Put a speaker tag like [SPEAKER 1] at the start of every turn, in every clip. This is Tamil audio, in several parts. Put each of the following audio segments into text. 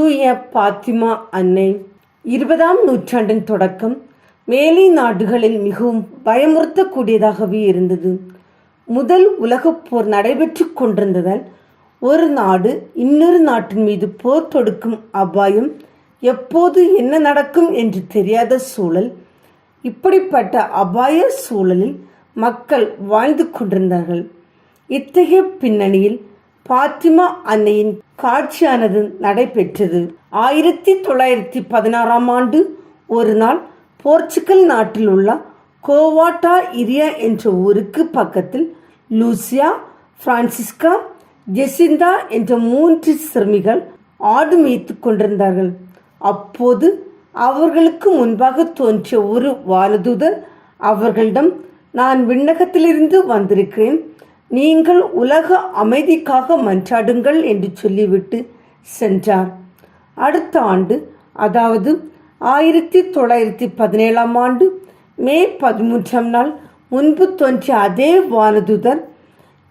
[SPEAKER 1] தூய பாத்திமா அன்னை இருபதாம் நூற்றாண்டின் தொடக்கம் மேலை நாடுகளில் மிகவும் பயமுறுத்தக்கூடியதாகவே இருந்தது. முதல் உலகப் போர் நடைபெற்று கொண்டிருந்ததால் ஒரு நாடு இன்னொரு நாட்டின் மீது போர் தொடுக்கும் அபாயம் எப்போது என்ன நடக்கும் என்று தெரியாத சூழல் இப்படிப்பட்ட அபாய சூழலில் மக்கள் வாழ்ந்து கொண்டிருந்தார்கள். இத்தகைய பின்னணியில் பாத்திமா அன்னையின் காட்சியானது நடைபெற்றது. ஆயிரத்தி தொள்ளாயிரத்தி பதினாறாம் ஆண்டு ஒரு நாள் போர்ச்சுகல் நாட்டில் உள்ள கோவாட்டா இரியா என்ற ஊருக்கு பக்கத்தில் லூசியா பிரான்சிஸ்கா ஜெசிந்தா என்ற மூன்று சிறுமிகள் ஆடு மேய்த்து கொண்டிருந்தார்கள். அப்போது அவர்களுக்கு முன்பாக தோன்றிய ஒரு வானதூதர் அவர்களிடம் நான் விண்ணகத்திலிருந்து வந்திருக்கிறேன். நீங்கள் உலக அமைதிக்காக மன்றாடுங்கள் என்று சொல்லிவிட்டு சென்றார். அடுத்த ஆண்டு அதாவது ஆயிரத்தி தொள்ளாயிரத்தி பதினேழாம் ஆண்டு மே பதிமூன்றாம் நாள் முன்பு தோன்றிய அதே வானதுதர்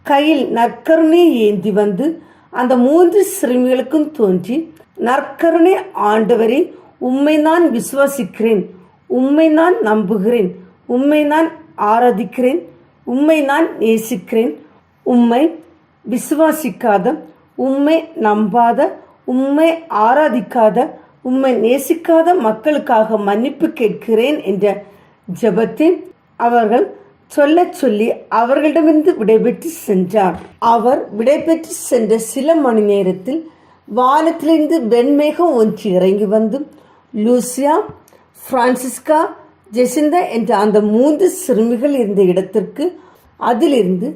[SPEAKER 1] கையில் நற்கருணை ஏந்தி வந்து அந்த மூன்று சிறுமிகளுக்கும் தோன்றி நற்கருணை ஆண்டவரை உம்மை நான் விசுவாசிக்கிறேன் உம்மை நான் நம்புகிறேன் உம்மை நான் ஆராதிக்கிறேன் உம்மை நான் நேசிக்கிறேன் உம்மை விசுவாசிக்காத உம்மை நம்பாத உம்மை ஆராதிக்காத உம்மை நேசிக்காத மக்களுக்காக மன்னிப்பு கேட்கிறேன் என்ற ஜெபத்தை அவர்கள் சொல்ல சொல்லி அவர்களிடமிருந்து விடைபெற்று சென்றார். அவர் விடைபெற்று சென்ற சில மணி நேரத்தில் வானத்திலிருந்து வெண்மேகம் ஒன்று இறங்கி வந்து லூசியா பிரான்சிஸ்கா ஜெசிந்தா என்ற அந்த மூன்று சிறுமிகள் இருந்த இடத்திற்கு அதிலிருந்து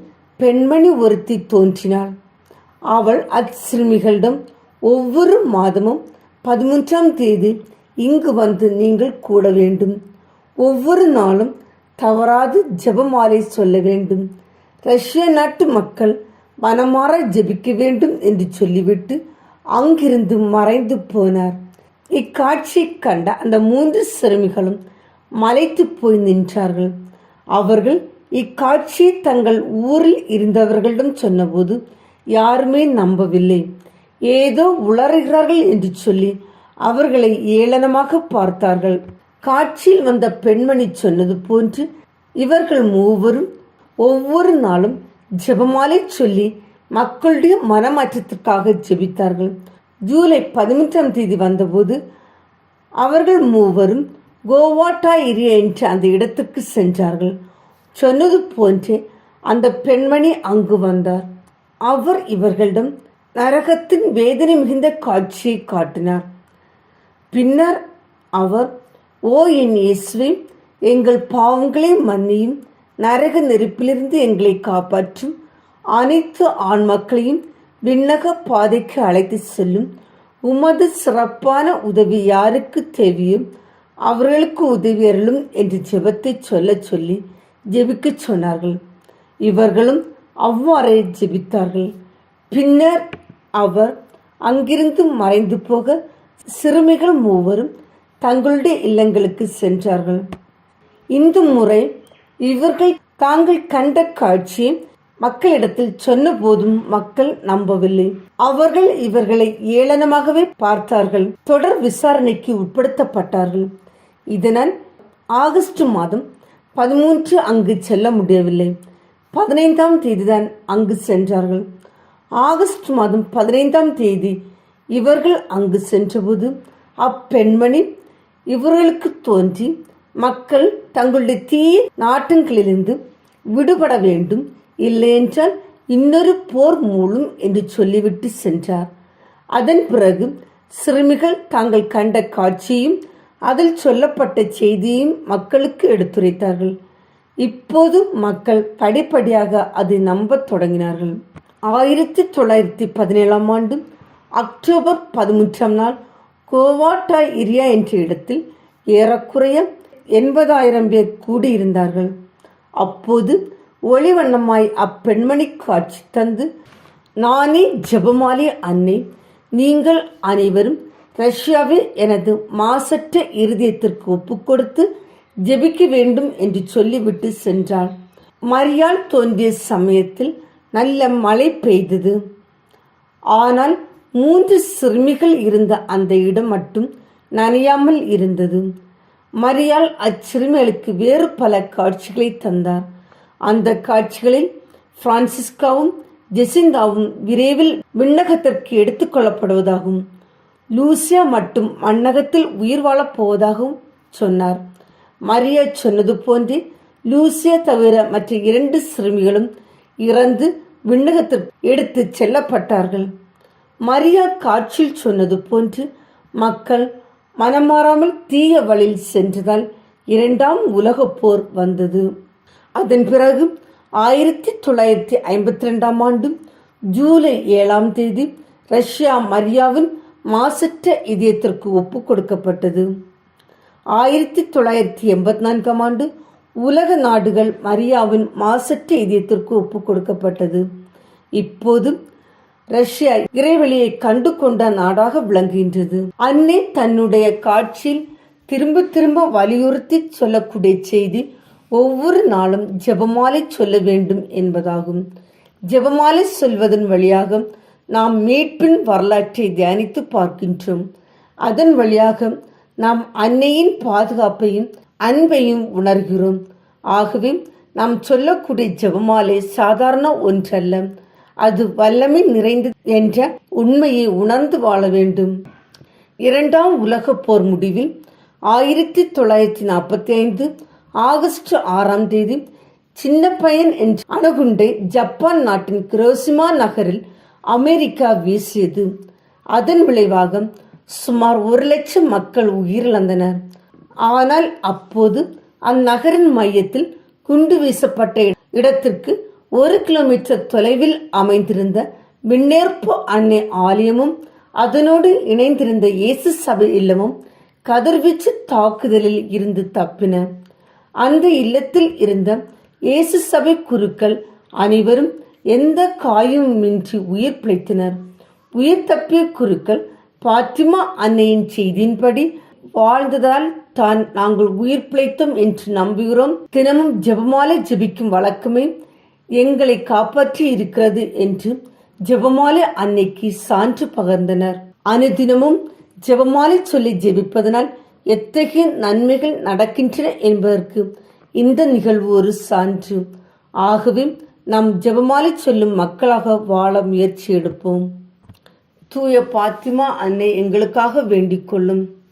[SPEAKER 1] பெண்மணி ஒருத்தி தோன்றினாள். அவள் அச்சிறுமிகளிடம் ஒவ்வொரு மாதமும் பதிமூன்றாம் தேதி இங்கு வந்து நீங்கள் கூட வேண்டும். ஒவ்வொரு நாளும் தவறாது ஜெபமாலை சொல்ல வேண்டும். ரஷ்ய நாட்டு மக்கள் மனமாற ஜெபிக்க வேண்டும் என்று சொல்லிவிட்டு அங்கிருந்து மறைந்து போனார். இக்காட்சியை கண்ட அந்த மூன்று சிறுமிகளும் மலைத்து போய் நின்றார்கள். அவர்கள் இக்காட்சி தங்கள் ஊரில் இருந்தவர்களிடம் சொன்னபோது யாருமே நம்பவில்லை. ஏதோ உளறுகிறார்கள் என்று சொல்லி அவர்களை ஏளனமாக பார்த்தார்கள். காட்சியில் வந்த பெண்மணி சொன்னது போன்று இவர்கள் மூவரும் ஒவ்வொரு நாளும் ஜெபமாலை சொல்லி மக்களுடைய மனமாற்றத்திற்காக ஜெபித்தார்கள். ஜூலை பதிமூன்றாம் தேதி வந்தபோது அவர்கள் மூவரும் கோவாட்டா ஏரியா என்ற அந்த இடத்துக்கு சென்றார்கள். சொன்னது போன்று அந்த பெண்மணி அங்கு வந்தார். அவர் இவர்களிடம் நரகத்தின் வேதனை மிகுந்த காட்சியை காட்டினார். பின்னர் அவர் ஓ என் இயேசுவை எங்கள் பாவங்களை மன்னியும் நரக நெருப்பிலிருந்து எங்களை காப்பாற்றும் அனைத்து ஆண் மக்களையும் விண்ணக பாதைக்கு அழைத்து செல்லும் உமது சிறப்பான உதவி யாருக்கு தேவையும் அவர்களுக்கு உதவி அருளும் என்று ஜெபத்தை சொல்லச் சொல்லி ஜெபிக்கச் சொன்னார்கள். இவர்களும் அவ்வாறே ஜெபித்தார்கள். பின்னர் அவர் அங்கிருந்து மறைந்து போக சிறுமிகள் மூவரும் தங்களுடைய இல்லங்களுக்கு சென்றார்கள். இந்த முறை இவர்கள் தாங்கள் கண்ட காட்சியை மக்களிடத்தில் சொன்ன போதும் மக்கள் நம்பவில்லை. அவர்கள் இவர்களை ஏளனமாகவே பார்த்தார்கள். தொடர் விசாரணைக்கு உட்படுத்தப்பட்டார்கள். இதனால் ஆகஸ்ட் மாதம் பதிமூன்று அங்கு செல்ல முடியவில்லை. பதினைந்தாம் தேதிதான் அங்கு சென்றார்கள். ஆகஸ்ட் மாதம் பதினைந்தாம் தேதி இவர்கள் அங்கு சென்றபோது அப்பெண்மணி இவர்களுக்கு தோன்றி மக்கள் தங்களுடைய தீய நாட்டங்களிலிருந்து விடுபட வேண்டும் இல்லையென்றால் இன்னொரு போர் மூலம் என்று சொல்லிவிட்டு சென்றார். அதன் பிறகு சிறுமிகள் தாங்கள் கண்ட காட்சியும் அதில் சொல்லப்பட்ட செய்தியும் மக்களுக்கு எடுத்துரைத்தார்கள். இப்போது மக்கள் படிப்படியாக அதை நம்பத் தொடங்கினார்கள். ஆயிரத்தி தொள்ளாயிரத்தி பதினேழாம் ஆண்டு அக்டோபர் பதிமூன்றாம் நாள் கோவாட்டா இரியா என்ற இடத்தில் ஏறக்குறைய எண்பதாயிரம் பேர் கூடியிருந்தார்கள். அப்போது ஒளிவண்ணமாய் அப்பெண்மணி காட்சி தந்து நானே ஜெபமாலி அன்னை நீங்கள் அனைவரும் ரஷ்யாவில் எனது மாசற்ற இருதயத்திற்கு ஒப்புக்கொடுத்து ஜெபிக்க வேண்டும் என்று சொல்லிவிட்டு சென்றாள். மரியாள் தோன்றிய சமயத்தில் நல்ல மழை பெய்தது. ஆனால் மூன்று சிறுமிகள் இருந்த அந்த இடம் மட்டும் நனையாமல் இருந்தது. மரியாள் அச்சிறுமிகளுக்கு வேறு பல காட்சிகளை தந்தார். அந்த காட்சிகளில் பிரான்சிஸ்காவும் ஜெசிந்தாவும் விரைவில் விண்ணகத்திற்கு எடுத்துக்கொள்ளப்படுவதாகும் லூசியா மட்டும் மண்ணகத்தில் உயிர் வாழப் போவதாகவும் சொன்னார். மரியா சொன்னது போன்றே லூசியா தவிர மற்ற இரண்டு சிறுமிகளும் இறந்து விண்ணகத்திற்கு எடுத்துச் செல்லப்பட்டார்கள். மரியா காட்சியில் சொன்னது போன்று மக்கள் மனமாறாமல் தீய வழியில் சென்றதால் இரண்டாம் உலகப் போர் வந்தது. அதன் பிறகு ஆயிரத்தி தொள்ளாயிரத்தி ஐம்பத்தி ரெண்டாம் ஆண்டு ஜூலை ஏழாம் தேதி ரஷ்யா மரியாவின் மாசற்ற இதயத்திற்கு ஒப்பு கொடுக்கப்பட்டது. ஆயிரத்தி தொள்ளாயிரத்தி எண்பத்தி நான்காம் ஆண்டு உலக நாடுகள் மரியாவின் மாசற்ற இதயத்திற்கு ஒப்பு கொடுக்கப்பட்டது. இப்போது ரஷ்யா இறைவெளியை கண்டு கொண்ட நாடாக விளங்குகின்றது. அன்னை தன்னுடைய காட்சியில் திரும்ப திரும்ப வலியுறுத்தி சொல்லக்கூடிய செய்தி ஒவ்வொரு நாளும் ஜெபமாலை சொல்ல வேண்டும் என்பதாகும். ஜெபமாலை சொல்வதன் வழியாக நாம் மீட்பின் வரலாற்றை தியானித்து பார்க்கின்றோம். அதன் வழியாக நாம் அன்னையின் பாதுகாப்பையும் அன்பையும் உணர்கிறோம். ஆகவே நாம் சொல்லக்கூடிய ஜெபமாலை சாதாரண ஒன்றல்ல. அது வல்லமை நிறைந்தது என்ற உண்மையை உணர்ந்து வாழ வேண்டும். இரண்டாம் உலகப் போர் முடிவில் ஆயிரத்தி தொள்ளாயிரத்தி நாற்பத்தி ஐந்து ஆகஸ்ட் ஆறாம் தேதி சின்ன பையன் என்ற அணுகுண்டை ஜப்பான் நாட்டின் கிரோசிமா நகரில் அமெரிக்கா வீசியது. அதன் விளைவாக சுமார் ஒரு லட்சம் மக்கள் உயிரிழந்தனர். ஆனால் அப்போது அந்நகரின் மையத்தில் குண்டு வீசப்பட்ட இடத்திற்கு ஒரு கிலோமீட்டர் தொலைவில் அமைந்திருந்த விண்ணேற்பு அன்னை ஆலயமும் அதனோடு இணைந்திருந்த இயேசு சபை இல்லமும் கதிர்வீச்சு தாக்குதலில் இருந்து தப்பின. அந்த இல்லத்தில் இருந்த இயேசு சபை குருக்கள் அனைவரும் எந்த காயமுமின்றி உயிர் பிழைத்தனர். உயிர் தப்பிய குருக்கள் பாத்திமா அன்னையின் செய்தியின்படி வாழ்ந்ததால் தான் நாங்கள் உயிர் பிழைத்தோம் என்று நம்புகிறோம். தினமும் ஜெபமாலை ஜெபிக்கும் வழக்கமே எங்களை காப்பாற்றி இருக்கிறது என்று ஜெபமாலை அன்னைக்கு சான்று பகர்ந்தனர். அனுதினமும் ஜெபமாலை சொல்லி ஜெபிப்பதனால் எத்தகைய நன்மைகள் நடக்கின்றன என்பதற்கு இந்த நிகழ்வு ஒரு சான்று. ஆகவே நாம் ஜெபமாலை சொல்லும் மக்களாக வாழ முயற்சி எடுப்போம். தூய பாத்திமா அன்னை எங்களுக்காக வேண்டிக் கொள்ளும்.